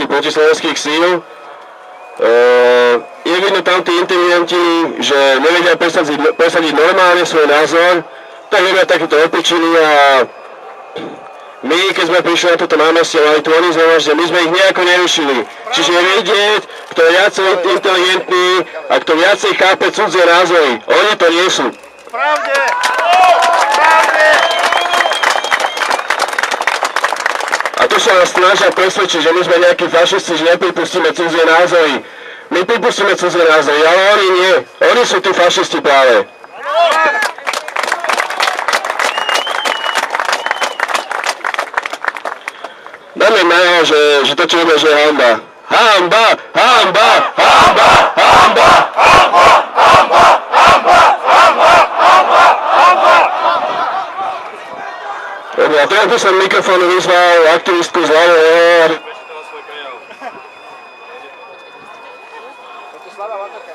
jednotky protislovenských síl. E, je vidno tam tí inteligenti, že nevedia presadiť, presadiť normálne svoj názor, tak robia takéto opičiny a my, keď sme prišli na toto námestie, mali tu oni že my sme ich nejako nerušili. Čiže je vidieť, kto je viacej inteligentný a kto viacej chápe cudzie názory. Oni to nie sú. Pravde! A tu sa nás snažia presvedčiť, že my sme nejakí fašisti, že nepripustíme cudzie názory. My pripustíme cudzie názory, ale oni nie. Oni sú tí fašisti práve. Dáme na že, že to čo je hamba. Hamba, hamba, hamba, hamba, Dobre, Labāk visam mikrofonu izvēlu aktīvistu uz labo ēru. Slava vātakā.